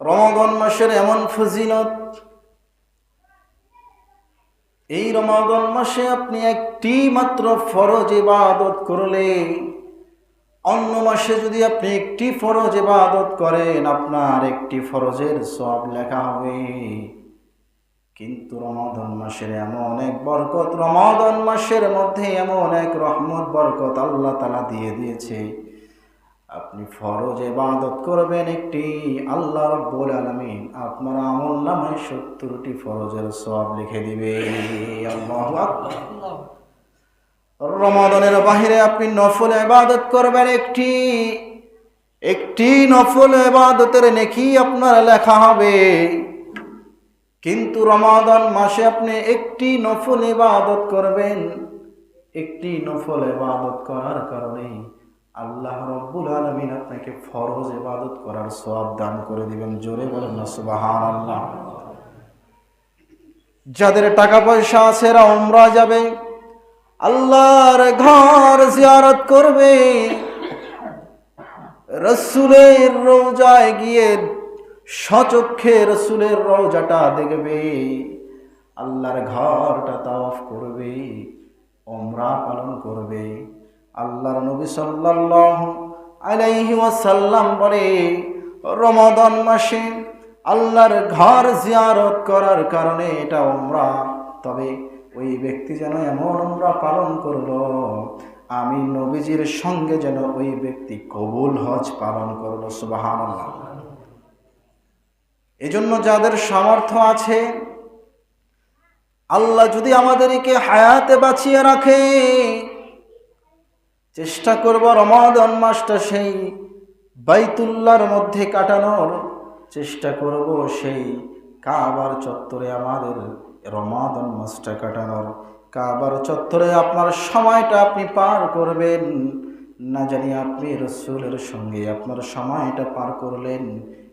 রমাদন মাসের এমন ফজিলত। এই রমাদন মাসে আপনি একটি মাত্র ফরজ ইবাদত করলে অন্য মাসে যদি আপনি একটি ফরজ ইবাদত করেন, আপনার একটি ফরজের সব লেখা হবে। কিন্তু রমাদন মাসের এমন এক বরকত রমাদন মাসের মধ্যে এমন এক রহমত, বরকত আল্লাহ তালা দিয়ে দিয়েছে। আপনি ফরজ এবাদত করবেন একটি আল্লাহ রব্বুল আলামিন, আপনার আমল নামায় সত্তরটি ফরজের সব লিখে দিবে। রমাদানের বাহিরে আপনি নফল এবাদত করবেন একটি একটি নফল এবাদতের নেকি আপনার লেখা হবে। কিন্তু রমাদান মাসে আপনি একটি নফল এবাদত করবেন, একটি নফল এবাদত করার কারণে আল্লাহ রব্বুল আলমিন আপনাকে ফরজ ইবাদত করার সব দান করে দিবেন। জোরে বলেন না সুবাহান আল্লাহ যাদের টাকা পয়সা আছে, এরা ওমরা যাবে। আল্লাহর ঘর জিয়ারত করবে। রসুলের রোজায় গিয়ে সচক্ষে রসুলের রোজাটা দেখবে। আল্লাহর ঘরটা তাওয়াফ করবে ওমরা পালন করবে। আল্লাহর নবী সাল্লাল্লাহু আলাইহি ওয়াসাল্লাম বলে, রমাদান মাসে আল্লাহর ঘর জিয়ারত করার কারণে এটা ওমরা তবে ওই ব্যক্তি যেন এমন ওমরা পালন করল, আমি নবীজির সঙ্গে যেন ওই ব্যক্তি কবুল হজ পালন করল, সুবহানাল্লাহ। এজন্য যাদের সামর্থ্য আছে, আল্লাহ যদি আমাদেরকে হায়াতে বাঁচিয়ে রাখে চেষ্টা করব রমাদন মাসটা সেই বাইতুল্লার মধ্যে কাটানোর। চেষ্টা করব সেই কাবার চত্বরে আমাদের রমাদন মাসটা কাটানোর। কাবার চত্বরে আপনার সময়টা আপনি পার করবেন। না জানি আপনি রসুলের সঙ্গে আপনার সময়টা পার করলেন।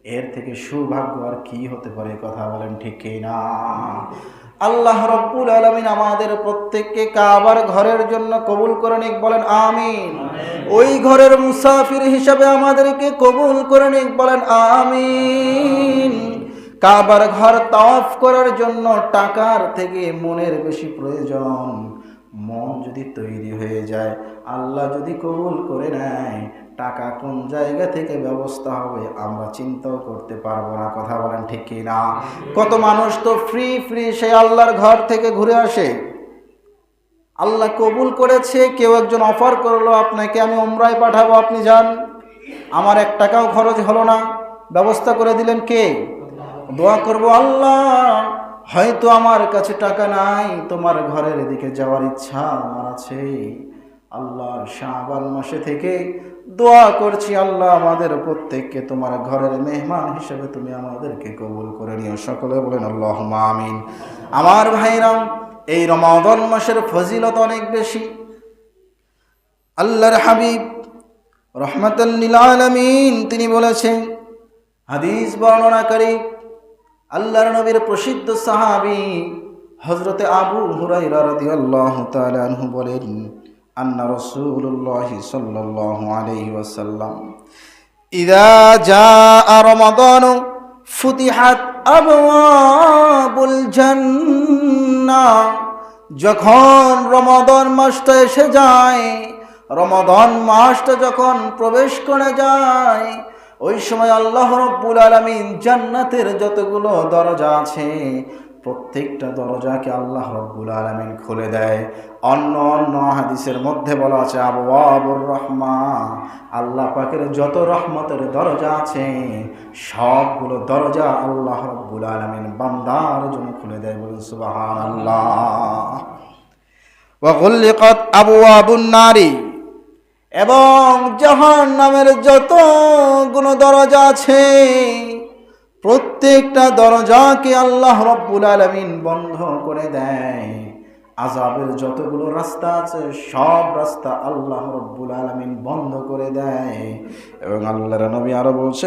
এর থেকে সৌভাগ্য আর কি হতে পারে কথা বলেন ঠিক না? আল্লাহ রব্বুল আলমিন আমাদের প্রত্যেককে কাবার ঘরের জন্য কবুল করে নিক বলেন আমিন। ওই ঘরের মুসাফির হিসাবে আমাদেরকে কবুল করে নিক বলেন আমিন। কাবার ঘর তাওয়াফ করার জন্য টাকার থেকে মনের বেশি প্রয়োজন। মন যদি তৈরি হয়ে যায় আল্লাহ যদি কবুল করে নেয় টাকা কোন জায়গা থেকে ব্যবস্থা হবে, আমরা চিন্তাও করতে পারব না। কথা বলেন ঠিক কি না? কত মানুষ তো ফ্রি ফ্রি সে আল্লাহর ঘর থেকে ঘুরে আসে। আল্লাহ কবুল করেছে, কেউ একজন অফার করল, আপনাকে আমি ওমরায় পাঠাবো, আপনি যান। আমার এক টাকাও খরচ হলো না। ব্যবস্থা করে দিলেন কে? দোয়া করব আল্লাহ। হয়তো আমার কাছে টাকা নাই, তোমার ঘরের দিকে যাওয়ার ইচ্ছা আমার আছে। আল্লাহ শাহবান মাসে থেকে দোয়া করছি আল্লাহ আমাদের প্রত্যেককে, তোমার ঘরের মেহমান হিসেবে তুমি আমাদেরকে কবুল করে নিও। সকলে বলেন আল্লাহ আমিন। আমার ভাইরাম এই রমাদন মাসের ফজিলত অনেক বেশি। আল্লাহর হাবিব রহমতুল্লিল আলমিন, তিনি বলেছেন, হাদিস বর্ণনাকারী আল্লাহর নবীর প্রসিদ্ধ সাহাবি হজরতে আবু হুরাই রাদিয়াল্লাহু তাআলা বলেন আন্না রাসূলুল্লাহ সাল্লাল্লাহু আলাইহি ওয়াসাল্লাম, ইদা জাআ রমাদান ফুতিহাত আবওয়াবুল জান্নাহ যখন রমাদান মাসটা এসে যায়, রমাদান মাসটা যখন প্রবেশ করে যায়, ওই সময় আল্লাহ রব্বুল আলমিন জান্নাতের যতগুলো দরজা আছে প্রত্যেকটা দরজাকে আল্লাহ রব্বুল আলমিন খুলে দেয়। অন্য অন্য হাদিসের মধ্যে বলা আছে আবু আবুর রহমা আল্লাহ পাকের যত রহমতের দরজা আছে, সবগুলো দরজা আল্লাহ রব্বুল আলমিন বান্দার জন্য খুলে দেয় বলুন সুবাহান আল্লাহ আবু আবুন নারী, এবং জাহান নামের যত গুণ দরজা আছে প্রত্যেকটা দরজাকে আল্লাহ রব্বুল আলমিন বন্ধ করে দেয়। আজাবের যতগুলো রাস্তা আছে, সব রাস্তা আল্লাহ রব্বুল আলমিন বন্ধ করে দেয়। এবং আল্লাহর নবী আরও বলছে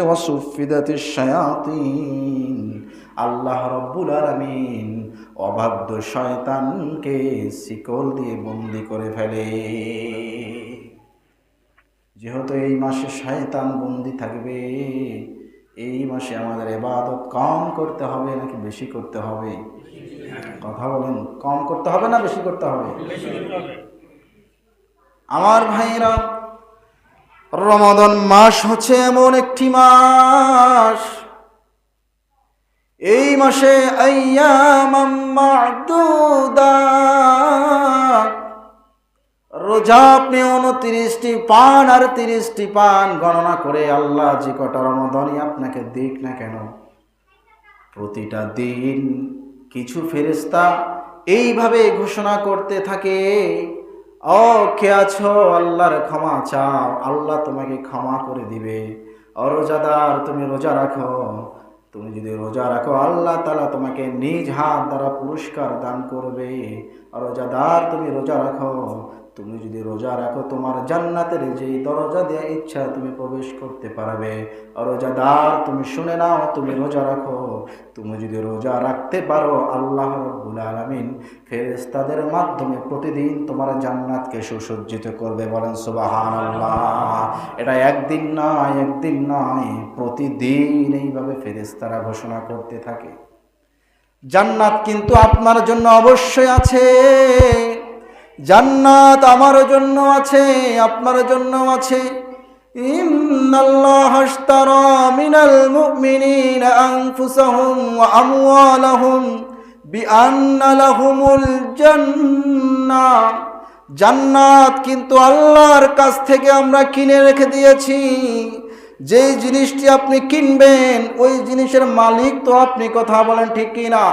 আল্লাহ রব্বুল আলমিন অবাধ্য শয়তানকে শিকল দিয়ে বন্দি করে ফেলে। যেহেতু এই মাসে শয়তান বন্দি থাকবে এই মাসে আমাদের এবাদত কম করতে হবে নাকি বেশি করতে হবে? কথা বলেন, কম করতে হবে না বেশি করতে হবে? আমার ভাইরা রমাদন মাস হচ্ছে এমন একটি মাস। এই মাসে আইয়ামাম মা'দুদাত রোজা আপনি উনত্রিশটি পান আর তিরিশটি পান গণনা করে আল্লাহ যে কটা রমদনই আপনাকে দিক না কেন। প্রতিটা দিন কিছু ফেরেস্তা এইভাবে ঘোষণা করতে থাকে, ও, কে আছো? আল্লাহর ক্ষমা চাও। আল্লাহ তোমাকে ক্ষমা করে দিবে। অরোজাদার তুমি রোজা রাখো। তুমি যদি রোজা রাখো, আল্লাহ তালা তোমাকে নিজ হাত দ্বারা পুরস্কার দান করবে। রোজাদার, তুমি রোজা রাখো। তুমি যদি রোজা রাখো, তোমার জান্নাতের যেই দরজা দেওয়া ইচ্ছা তুমি প্রবেশ করতে পারবে। রোজাদার, তুমি শুনে নাও, তুমি রোজা রাখো। তুমি যদি রোজা রাখতে পারো, আল্লাহ রব্বুল আলমিন ফেরেস্তাদের মাধ্যমে প্রতিদিন তোমার জান্নাতকে সুসজ্জিত করবে বলেন সুবাহান আল্লাহ এটা একদিন নয় একদিন নয়, প্রতিদিন এইভাবে ফেরেস্তারা ঘোষণা করতে থাকে। জান্নাত কিন্তু আপনার জন্য অবশ্যই আছে। জান্নাত আমার জন্য আছে, আপনার জন্য আছে। মিনাল জান্নাত কিন্তু আল্লাহর কাছ থেকে আমরা কিনে রেখে দিয়েছি। যেই জিনিসটি আপনি কিনবেন, ওই জিনিসের মালিক তো আপনি, কথা বলেন ঠিক কি না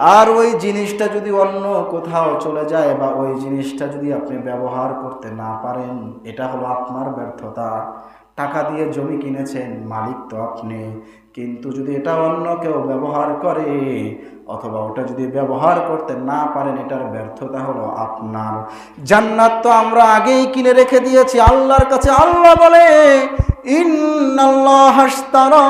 আর ওই জিনিসটা যদি অন্য কোথাও চলে যায় বা ওই জিনিসটা যদি আপনি ব্যবহার করতে না পারেন, এটা হলো আপনার ব্যর্থতা। টাকা দিয়ে জমি কিনেছেন, মালিক তো আপনি। কিন্তু যদি এটা অন্য কেউ ব্যবহার করে অথবা ওটা যদি ব্যবহার করতে না পারেন, এটার ব্যর্থতা হলো আপনার। জান্নাত তো আমরা আগেই কিনে রেখে দিয়েছি, আল্লাহর কাছে আল্লাহ বলে, ইন্নাল্লাহ হাসতারা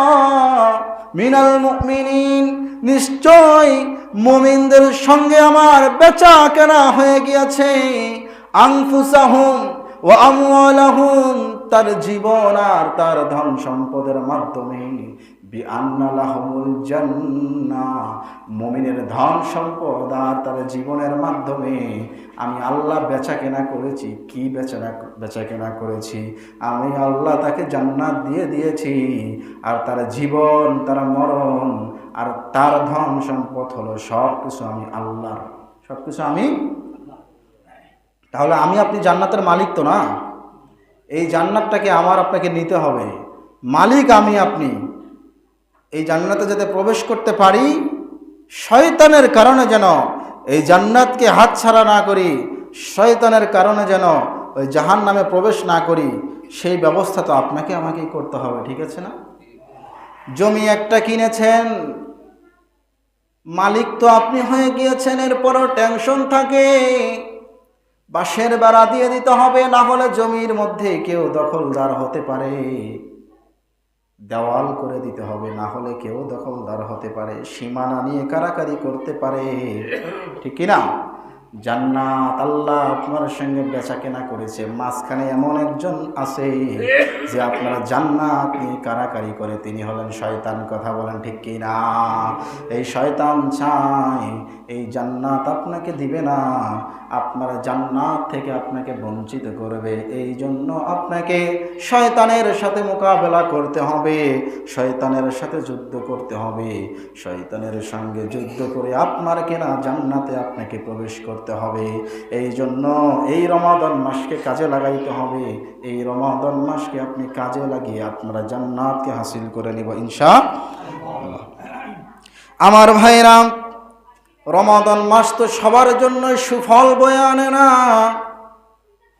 মিনাল মুমিনিন নিশ্চয় মুমিনদের সঙ্গে আমার বেচা কেনা হয়ে গিয়েছে। আংফুসাহুম ও আমওয়ালাহুম, তার জীবন আর তার ধন সম্পদের মাধ্যমে। মুমিনের ধন সম্পদ আর তার জীবনের মাধ্যমে আমি আল্লাহ বেচা কেনা করেছি। কি বেচা বেচা কেনা করেছি? আমি আল্লাহ তাকে জান্নাত দিয়ে দিয়েছি। আর তার জীবন, তার মরণ আর তার ধন সম্পদ হলো সব কিছু আমি আল্লাহর। সব কিছু আমি তাহলে আমি আপনি জান্নাতের মালিক তো না? এই জান্নাতটাকে আমার আপনাকে নিতে হবে। মালিক আমি আপনি। এই জান্নাতে যাতে প্রবেশ করতে পারি, শয়তানের কারণে যেন এই জান্নাতকে হাতছাড়া না করি, শয়তানের কারণে যেন ওই জাহান নামে প্রবেশ না করি, সেই ব্যবস্থা তো আপনাকে আমাকেই করতে হবে, ঠিক আছে না? জমি একটা কিনেছেন, মালিক তো আপনি হয়ে গিয়েছেন, এরপরও টেনশন থাকে। বাঁশের বেড়া দিয়ে দিতে হবে, না হলে জমির মধ্যে কেউ দখলদার হতে পারে। দেওয়াল করে দিতে হবে, না হলে কেউ দখলদার হতে পারে, সীমানা নিয়ে কারাকারি করতে পারে। ঠিক কিনা? জান্নাত আল্লাহ আপনার সঙ্গে বেচা কেনা করেছে। মাঝখানে এমন একজন আছে যে আপনারা জান্নাত নিয়ে কারাকারি করে, তিনি হলেন শয়তান। কথা বলেন ঠিক কি না এই শয়তান চায় এই জান্নাত আপনাকে দিবে না। আপনার জান্নাত থেকে আপনাকে বঞ্চিত করবে। এই জন্য আপনাকে শয়তানের সাথে মোকাবেলা করতে হবে। শয়তানের সাথে যুদ্ধ করতে হবে। শয়তানের সঙ্গে যুদ্ধ করে আপনার কেনা জান্নাতে আপনাকে প্রবেশ করতে হবে। এই জন্য এই রমাদন মাসকে কাজে লাগাইতে হবে। এই রমাদন মাসকে আপনি কাজে লাগিয়ে আপনারা জান্নাতকে হাসিল করে নিব ইনশা। আমার ভাইরাম রমাদন মাস তো সবার জন্য সুফল বয়ে আনে না।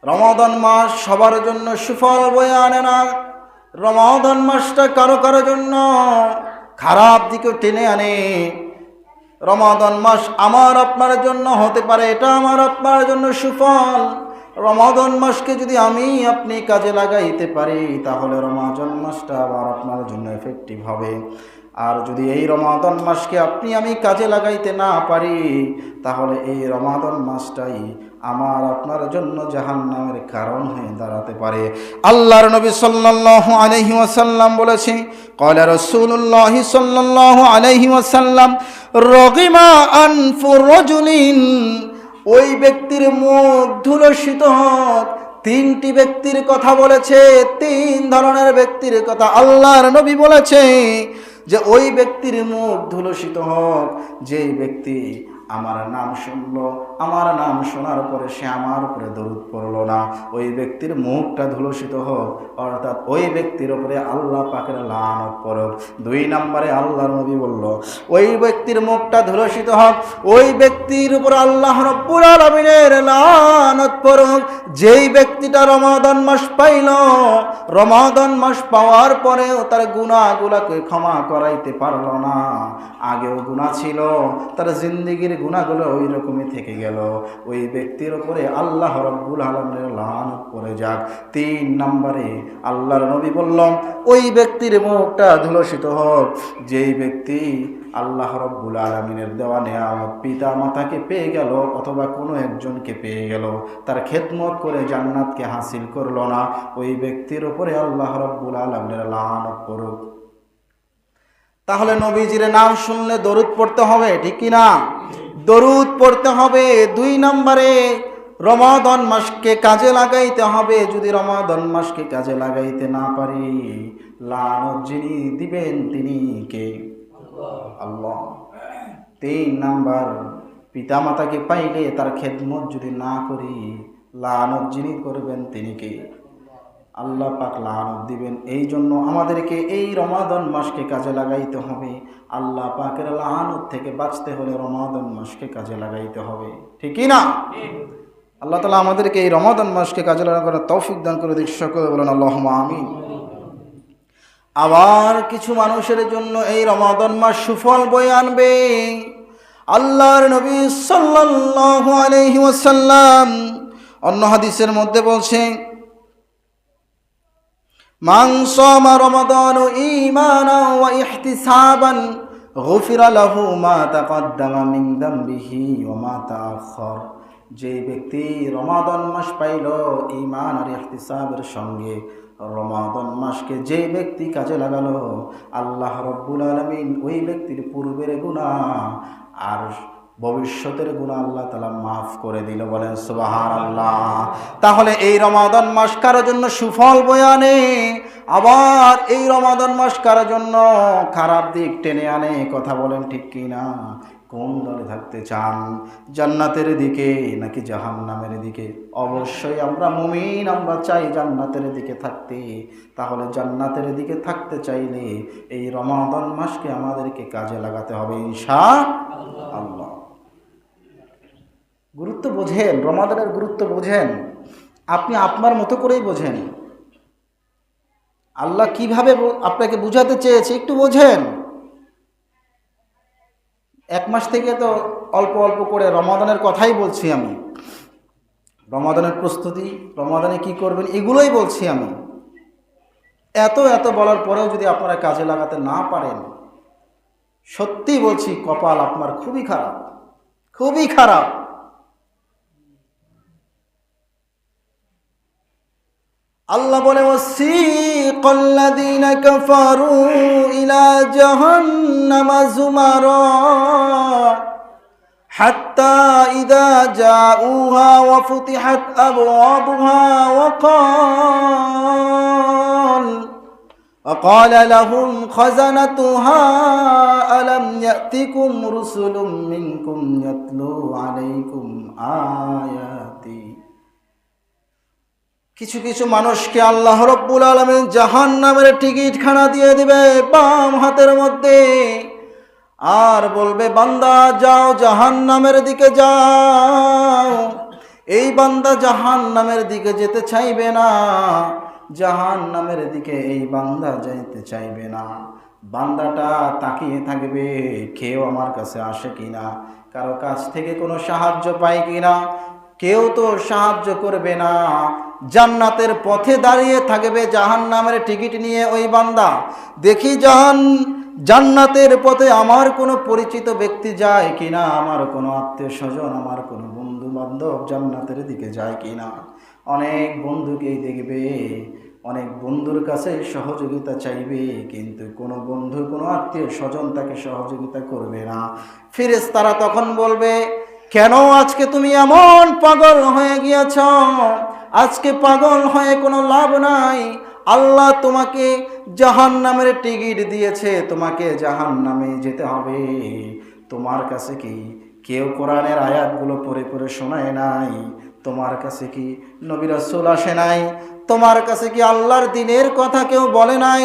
রমাদন মাস সবার জন্য সুফল বয়ে আনে না। রমাদন মাসটা কারও কারও জন্য খারাপ দিকে টেনে আনে। রমাদন মাস আমার আপনার জন্য হতে পারে, এটা আমার আপনার জন্য সুফল। রমাদন মাসকে যদি আমি আপনি কাজে লাগাইতে পারি, তাহলে রমাজন মাসটা আবার আপনার জন্য এফেক্টিভ হবে। আর যদি এই রমাদন মাসকে আপনি আমি কাজে লাগাইতে না পারি, তাহলে এই রমাদন মাসটাই আমার আপনার জন্য জাহান নামের কারণ হয়ে দাঁড়াতে পারে। আল্লাহর নবী সাল্লাল্লাহু আলাইহি ওয়াসাল্লাম বলেছে কয়লা রাসূলুল্লাহ সাল্লাল্লাহু আলাইহি ওয়াসাল্লাম, রগিমা আনফুর রাজুলিন, ওই ব্যক্তির মুখ ধুলসিত হোক, তিনটি ব্যক্তির কথা বলেছে, তিন ধরনের ব্যক্তির কথা আল্লাহর নবী বলেছে যে ওই ব্যক্তির মুখ ধুলসিত হোক যেই ব্যক্তি আমার নাম শুনলো, আমার নাম শোনার পরে সে আমার উপরে দরুদ পড়ল না। ওই ব্যক্তির মুখটা ধুলসিত হোক, অর্থাৎ ওই ব্যক্তির উপরে আল্লাহ পাকের লানত পড়ক। দুই নম্বরে আল্লাহ নবী বলল, ওই ব্যক্তির মুখটা ধুলসিত হোক, ওই ব্যক্তির উপর আল্লাহ রব্বুল আলমিনের লানত পড়ক। যেই ব্যক্তিটা রমাদন মাস পাইল, রমাদন মাস পাওয়ার পরেও তার গুণাগুলাকে ক্ষমা করাইতে পারল না। আগেও গুণা ছিল, তার জিন্দিগির গুণাগুলো ওই রকমই থেকে গেল। ওই ব্যক্তির উপরে আল্লাহ রব্বুল আলমের লানত পড়ে যাক। তিন নম্বরে আল্লাহর নবী বললাম, ওই ব্যক্তির মুখটা ধুলসিত হোক। যেই ব্যক্তি আল্লাহ রব্বুল আলমিনের দেওয়া নেয়ামত পিতা মাতাকে পেয়ে গেল অথবা কোনো একজনকে পেয়ে গেল, তার খেদমত করে জান্নাতকে হাসিল করল না। ওই ব্যক্তির উপরে আল্লাহ রব্বুল আলমিনের লানত পড়ুক। তাহলে নবীজির নাম শুনলে দরুদ পড়তে হবে, ঠিক কি না দরুদ পড়তে হবে দুই নম্বরে। রমাদন মাসকে কাজে লাগাইতে হবে। যদি রমাদন মাসকে কাজে লাগাইতে না পারি, লানত যিনি দিবেন তিনি কে? আল্লাহ। তিন নাম্বার পিতা মাতাকে পাইলে তার খেদমত যদি না করি, লানত যিনি করবেন তিনি কে? আল্লাহ পাক লানত দিবেন। এই জন্য আমাদেরকে এই রমাদন মাসকে কাজে লাগাইতে হবে। আল্লাহ পাকের লানত থেকে বাঁচতে হলে রমাদন মাসকে কাজে লাগাইতে হবে। ঠিকই না? আল্লাহ তালা আমাদেরকে এই রমাদন মাসকে কাজে লাগানোর তৌফিক দান করে দিক। সকলে বলেন আল্লাহ আমিন। আবার কিছু মানুষের জন্য এই রমাদন মাস সুফল বয়ে আনবে। আল্লাহর নবী সাল্লাল্লাহু আলাইহি ওয়াসাল্লাম অন্য হাদিসের মধ্যে বলছে সামা রমাদান ঈমানান ওয়া ইহতিসাবান গুফিরা লাহু মা তাকদ্দামা মিন দামবিহি ওয়া মা তাআখার যে ব্যক্তি রমাদান মাস পাইল ইমান আর ইহতিসাবের সঙ্গে, রমাদন মাসকে যে ব্যক্তি কাজে লাগালো, আল্লাহ রব্বুল আলমিন ওই ব্যক্তির পূর্বের গুণা আর ভবিষ্যতের গুণা আল্লাহ তালা মাফ করে দিল, বলেন সুবাহান আল্লাহ তাহলে এই রমাদন মাস কারোর জন্য সুফল বয়ানে আবার এই রমাদন মাস কারোর জন্য খারাপ দিক টেনে আনে? কথা বলেন ঠিক কি না? কোন দলে থাকতে চান? জান্নাতের দিকে নাকি জাহান্নামের দিকে? অবশ্যই আমরা মুমিন, আমরা চাই জান্নাতের দিকে থাকতে। তাহলে জান্নাতের দিকে থাকতে চাইলে এই রমাদন মাসকে আমাদেরকে কাজে লাগাতে হবে ইনশা আল্লাহ। গুরুত্ব বোঝেন, রমাদানের গুরুত্ব বোঝেন। আপনি আপনার মতো করেই বোঝেন। আল্লাহ কীভাবে আপনাকে বুঝাতে চেয়েছে একটু বোঝেন। এক মাস থেকে তো অল্প অল্প করে রমাদানের কথাই বলছি আমি। রমাদানের প্রস্তুতি, রমাদানে কি করবেন এগুলোই বলছি আমি। এত এত বলার পরেও যদি আপনারা কাজে লাগাতে না পারেন সত্যি বলছি কপাল আপনার খুবই খারাপ। খুবই খারাপ। আল্লাহ বলে وَسِيقَ الَّذِينَ كَفَرُوا إِلَى جَهَنَّمَ زُمَرًا حتى إذا جاءوها وفتحت أبوابها وقال وقال لهم خزنتها ألم يأتكم رسل منكم يتلو عليكم آياتي কিছু কিছু মানুষকে আল্লাহ রব্বুল আলমিন জাহান নামের টিকিট খানা দিয়ে দিবে বাম হাতের মধ্যে। আর বলবে, বান্দা, যাও জাহান নামের দিকে যাও। এই বান্দা জাহান নামের দিকে যেতে চাইবে না। জাহান নামের দিকে এই বান্দা যাইতে চাইবে না। বান্দাটা তাকিয়ে থাকবে, কেউ আমার কাছে আসে কিনা? কারও কাছ থেকে কোনো সাহায্য পায় কিনা? কেউ তো সাহায্য করবে না। জান্নাতের পথে দাঁড়িয়ে থাকবে জাহান নামের টিকিট নিয়ে ওই বান্দা। দেখি জাহান, জান্নাতের পথে আমার কোনো পরিচিত ব্যক্তি যায় কিনা, আমার কোনো আত্মীয় স্বজন আমার কোনো বন্ধু বান্ধব জান্নাতের দিকে যায় কিনা। অনেক বন্ধুকেই দেখবে, অনেক বন্ধুর কাছে সহযোগিতা চাইবে, কিন্তু কোনো বন্ধু, কোনো আত্মীয় স্বজন তাকে সহযোগিতা করবে না। ফিরেস তারা তখন বলবে কেন আজকে তুমি এমন পাগল হয়ে গিয়েছ? আজকে পাগল হয়ে কোনো লাভ নাই। আল্লাহ তোমাকে জাহান নামের টিকিট দিয়েছে। তোমাকে জাহান নামে যেতে হবে। তোমার কাছে কি কেউ কোরআনের আয়াতগুলো পড়ে পড়ে শোনায় নাই? তোমার কাছে কি নবী রাসূল আসে নাই? তোমার কাছে কি আল্লাহর দিনের কথা কেউ বলে নাই?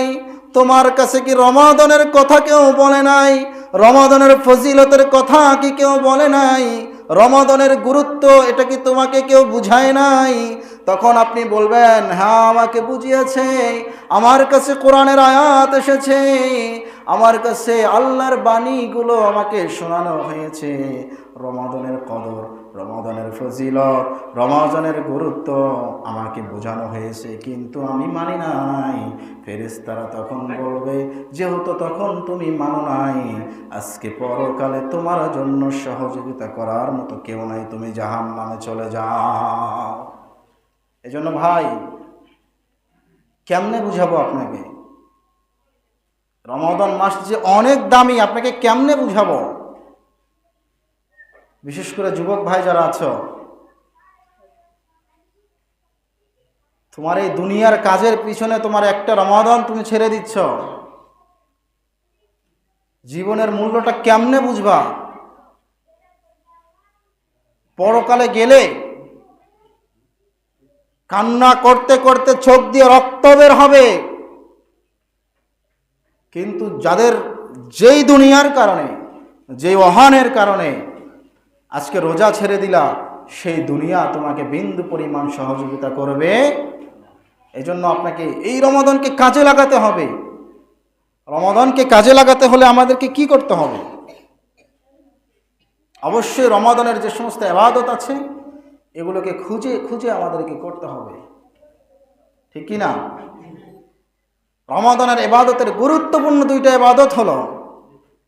তোমার কাছে কি রমাদনের কথা কেউ বলে নাই? রমাদনের ফজিলতের কথা কি কেউ বলে নাই? রমাদনের গুরুত্ব, এটা কি তোমাকে কেউ বুঝায় নাই? তখন আপনি বলবেন হ্যাঁ আমাকে বুঝিয়েছে, আমার কাছে কোরআনের আয়াত এসেছে, আমার কাছে আল্লাহর বাণীগুলো আমাকে শোনানো হয়েছে, রমাদনের কদর। রমাদনের ফজিলত রমাদনের গুরুত্ব আমাকে বোঝানো হয়েছে, কিন্তু আমি মানি নাই। ফেরেশতারা তখন বলবে, যেহেতু তখন তুমি মানো নাই, আজকে পরকালে তোমার জন্য সহযোগিতা করার মতো কেউ নাই, তুমি জাহান নামে চলে যাও। এজন্য ভাই, কেমনে বুঝাবো আপনাকে? রমাদন মাস যে অনেক দামি, আপনাকে কেমনে বুঝাবো? বিশেষ করে যুবক ভাই যারা আছো, তোমার এই দুনিয়ার কাজের পিছনে তোমার একটা রমাদান তুমি ছেড়ে দিচ্ছ। জীবনের মূল্যটা কেমনে বুঝবা? পরকালে গেলে কান্না করতে করতে চোখ দিয়ে রক্ত বের হবে। কিন্তু যাদের যেই দুনিয়ার কারণে, যেই অহানের কারণে আজকে রোজা ছেড়ে দিলা সেই দুনিয়া তোমাকে বিন্দু পরিমাণ সহযোগিতা করবে। এজন্য আপনাকে এই রমাদনকে কাজে লাগাতে হবে। রমাদনকে কাজে লাগাতে হলে আমাদেরকে কি করতে হবে? অবশ্যই রমাদনের যে সমস্ত আবাদত আছে, এগুলোকে খুঁজে খুঁজে আমাদেরকে করতে হবে। ঠিক কি না? রমাদানের এবাদতের গুরুত্বপূর্ণ দুইটা এবাদত হলো,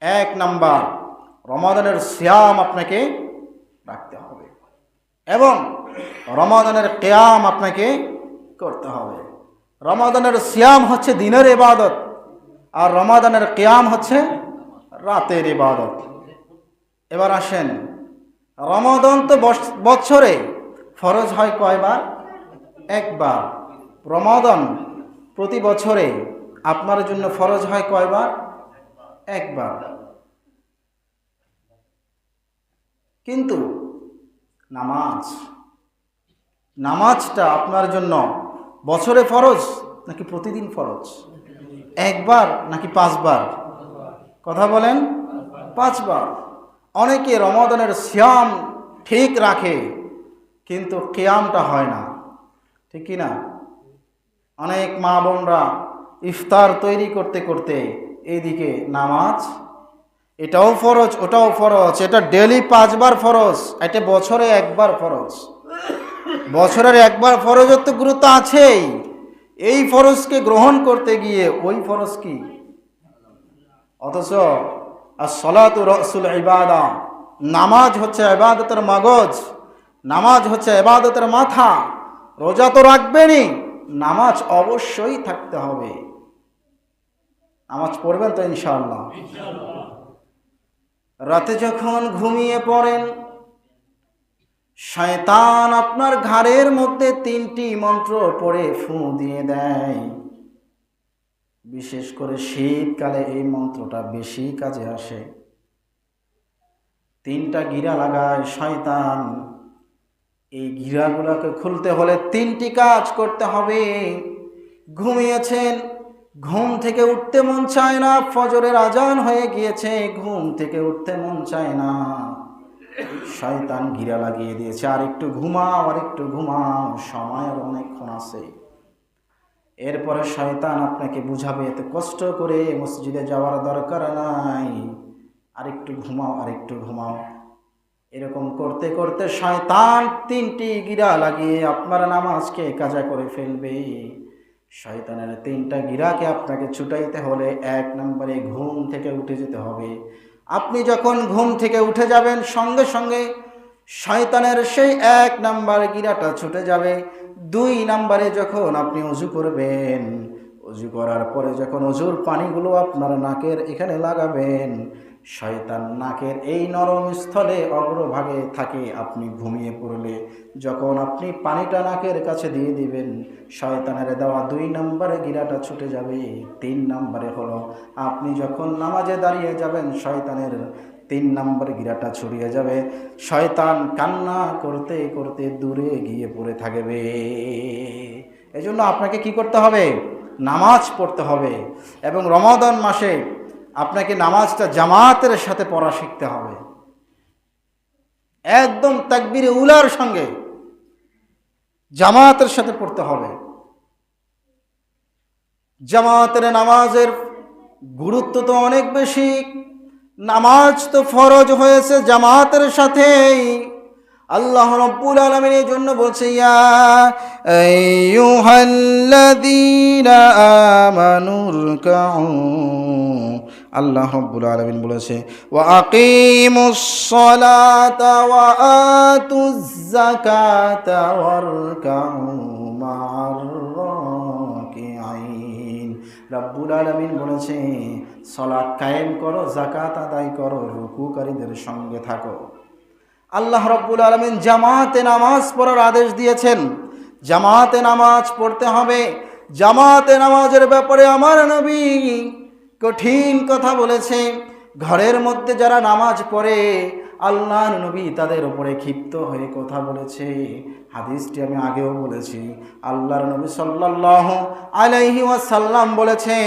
এক নাম্বার, রমাদানের শ্যাম আপনাকে রাখতে হবে। এবং রমাদানের কেয়াম আপনাকে করতে হবে। রমাদানের শ্যাম হচ্ছে দিনের ইবাদত, আর রমাদানের কেয়াম হচ্ছে রাতের ইবাদত। এবার আসেন, রমাদন তো বছরে ফরজ হয় কয়বার? একবার। রমাদন প্রতি বছরে আপনার জন্য ফরজ হয় কয়বার? একবার। কিন্তু নামাজ, নামাজটা আপনার জন্য বছরে ফরজ নাকি প্রতিদিন ফরজ? একবার নাকি পাঁচবার? কথা বলেন, পাঁচবার। অনেকে রমাদানের শ্যাম ঠিক রাখে, কিন্তু কেয়ামটা হয় না। ঠিক কি না? অনেক মা বোনরা ইফতার তৈরি করতে করতে এইদিকে নামাজ এটাও ফরজ, ওটাও ফরজ। এটা ডেলি পাঁচবার ফরজ, এটা বছরে একবার ফরজ। বছরের একবার ফরজের তো গুরুত্ব আছেই। এই ফরজকে গ্রহণ করতে গিয়ে ওই ফরজ কি? অথচ আর সলাতু রসুল ইবাদা। নামাজ হচ্ছে ইবাদতের মগজ, নামাজ হচ্ছে ইবাদতের মাথা। রোজা তো রাখবেনই, নামাজ অবশ্যই থাকতে হবে। নামাজ পড়বেন তো ইনশাআল্লাহ। রাতে যখন ঘুমিয়ে পড়েন, শয়তান আপনার ঘাড়ের মধ্যে তিনটি মন্ত্র পড়ে ফু দিয়ে দেয়। বিশেষ করে শীতকালে এই মন্ত্রটা বেশি কাজে আসে। তিনটা গিরা লাগায় শয়তান। এই গিরাগুলোকে খুলতে হলে তিনটি কাজ করতে হবে। ঘুমিয়েছেন ঘুম থেকে উঠতে মন চায় না, ফজরের আজান হয়ে গিয়েছে, ঘুম থেকে উঠতে মন চায় না। শয়তান গিরা লাগিয়ে দিয়েছে, আর একটু ঘুমাও, আর একটু ঘুমাও, সময় আর অনেকক্ষণ আছে। এরপরে শয়তান আপনাকে বুঝাবে, এত কষ্ট করে মসজিদে যাওয়ার দরকার নাই। আরেকটু ঘুমাও, আর একটু ঘুমাও। এরকম করতে করতে শয়তান তিনটি গিরা লাগিয়ে আপনার নামাজকে কাজা করে ফেলবে। শয়তানের তিনটা গিরাকে আপনাকে ছুটাইতে হলে এক নম্বরে ঘুম থেকে উঠে যেতে হবে। আপনি যখন ঘুম থেকে উঠে যাবেন, সঙ্গে সঙ্গে শয়তানের সেই এক নাম্বার গিরাটা ছুটে যাবে। দুই নাম্বারে যখন আপনি অজু করবেন অজু করার পরে যখন অজুর পানিগুলো আপনার নাকের এখানে লাগাবেন শয়তান নাকের এই নরম স্থলে অগ্রভাগে থাকে। আপনি ঘুমিয়ে পড়লে যখন আপনি পানিটা নাকের কাছে দিয়ে দিবেন, শয়তানের দেওয়া দুই নম্বরে গিরাটা ছুটে যাবে। তিন নম্বরে হলো, আপনি যখন নামাজে দাঁড়িয়ে যাবেন, শয়তানের তিন নম্বর গিরাটা ছড়িয়ে যাবে। শয়তান কান্না করতে করতে দূরে গিয়ে পড়ে থাকবে। এজন্য আপনাকে কি করতে হবে? নামাজ পড়তে হবে। এবং রমাদান মাসে আপনাকে নামাজটা জামাতের সাথে পড়া শিখতে হবে। একদম তাকবিরে উলার সঙ্গে জামাতের সাথে পড়তে হবে। জামাতের নামাজের গুরুত্ব তো অনেক বেশি। নামাজ তো ফরজ হয়েছে জামাতের সাথেই। আল্লাহ রব্বুল আলমিন এই জন্য বলছে, ইয়া আমানুর কাউ আল্লাহ রব্বুল আলমিন বলেছে, ওয়া আকিমুস সালাতা ওয়া আতুজ যাকাতা ওয়ারকাউ মা'আর রাকিঈন। রব্বুল আলমিন বলেছে সলাৎ কায়েম করো জাকাত আদায় করো, রুকুকারীদের সঙ্গে থাকো। আল্লাহ রব্বুল আলমিন জামাতে নামাজ পড়ার আদেশ দিয়েছেন, জামাতে নামাজ পড়তে হবে। জামাতে নামাজের ব্যাপারে আমার নবী কঠিন কথা বলেছে। ঘরের মধ্যে যারা নামাজ পড়ে, আল্লাহর নবী তাদের উপরে ক্ষিপ্ত হয়ে কথা বলেছে। হাদিসটি আমি আগেও বলেছি। আল্লাহর নবী সাল্লাল্লাহু আলাইহি ওয়াসাল্লাম বলেছে,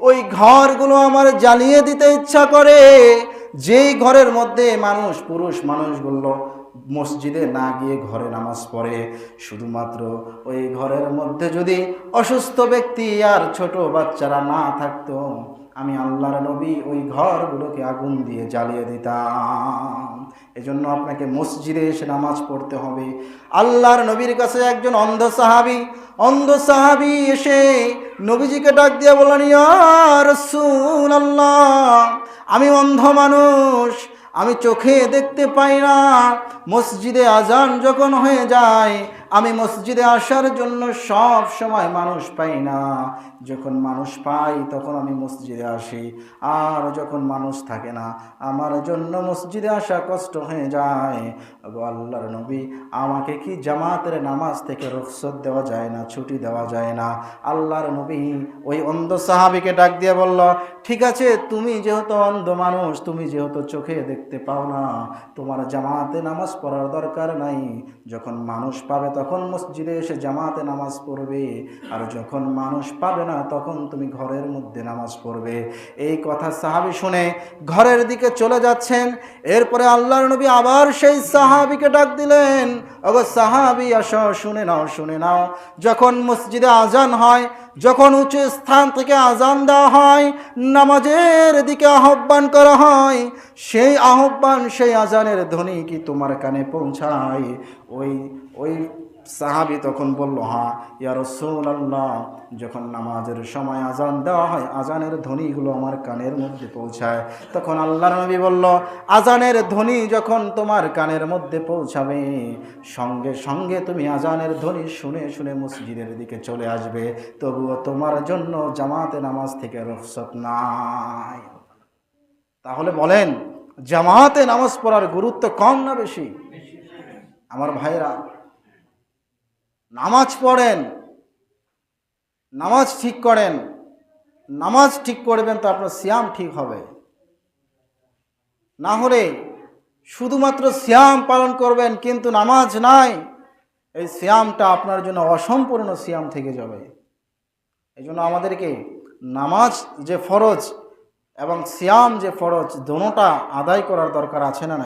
ওই ঘরগুলো আমার জ্বালিয়ে দিতে ইচ্ছা করে। যেই ঘরের মধ্যে মানুষ, পুরুষ মানুষগুলো মসজিদে না গিয়ে ঘরে নামাজ পড়ে, শুধুমাত্র ওই ঘরের মধ্যে যদি অসুস্থ ব্যক্তি আর ছোট বাচ্চারা না থাকতো আমি আল্লাহর নবী ওই ঘরগুলোকে আগুন দিয়ে জ্বালিয়ে দিতাম। এজন্য আপনাকে মসজিদে এসে নামাজ পড়তে হবে। আল্লাহর নবীর কাছে একজন অন্ধ সাহাবি অন্ধ সাহাবি এসে নবীজিকে ডাক দিয়ে বললেন রসুল আল্লাহ আমি অন্ধ মানুষ, আমি চোখে দেখতে পাই না। মসজিদে আজান যখন হয়ে যায় আমি মসজিদে আসার জন্য সব সময় মানুষ পাই না। যখন মানুষ পাই, তখন আমি মসজিদে আসি। আর যখন মানুষ থাকে না, আমার জন্য মসজিদে আসা কষ্ট হয়ে যায়। আল্লাহর নবী আমাকে কি জামাতের নামাজ থেকে রুখসত দেওয়া যায় না, ছুটি দেওয়া যায় না? আল্লাহর নবী ওই অন্ধ সাহাবিকে ডাক দিয়ে বলল, ঠিক আছে, তুমি যেহেতু অন্ধ মানুষ, তুমি যেহেতু চোখে দেখতে পাও না, তোমার জামাতে নামাজ পড়ার দরকার নাই। যখন মানুষ পাবে তখন মসজিদে এসে জামাতে নামাজ পড়বে। আর যখন মানুষ পাবে না, তখন তুমি ঘরের মধ্যে নামাজ পড়বে। এই কথা সাহাবি শুনে ঘরের দিকে চলে যাচ্ছেন। এরপরে আল্লাহর নবী আবার সেই সাহাবিকে ডাক দিলেন। অগো সাহাবি, আসো, শুনে নাও শুনে নাও। যখন মসজিদে আজান হয়, যখন উঁচু স্থান থেকে আজান দেওয়া হয়, নামাজের দিকে আহ্বান করা হয়, সেই আহ্বান, সেই আজানের ধ্বনি কি তোমার কানে পৌঁছায়? ওই ওই সাহাবি তখন বলল রসুল আল্লাহ যখন নামাজের সময় আজান দেওয়া হয় আজানের ধ্বনিগুলো আমার কানের মধ্যে পৌঁছায়। তখন আল্লাহ নবী বলল আজানের ধ্বনি যখন তোমার কানের মধ্যে পৌঁছাবে, সঙ্গে সঙ্গে তুমি আজানের ধ্বনি শুনে শুনে মসজিদের দিকে চলে আসবে। তবুও তোমার জন্য জামাতে নামাজ থেকে রফসত নাই। তাহলে বলেন, জামাতে নামাজ পড়ার গুরুত্ব কম না বেশি? আমার ভাইরা নামাজ পড়েন। নামাজ ঠিক করেন। নামাজ ঠিক করবেন তো আপনার সিয়াম ঠিক হবে। না হলে শুধুমাত্র সিয়াম পালন করবেন কিন্তু নামাজ নাই, এই সিয়ামটা আপনার জন্য অসম্পূর্ণ সিয়াম থেকে যাবে। এই জন্য আমাদেরকে নামাজ যে ফরজ এবং সিয়াম যে ফরজ, দোনোটা আদায় করার দরকার আছে না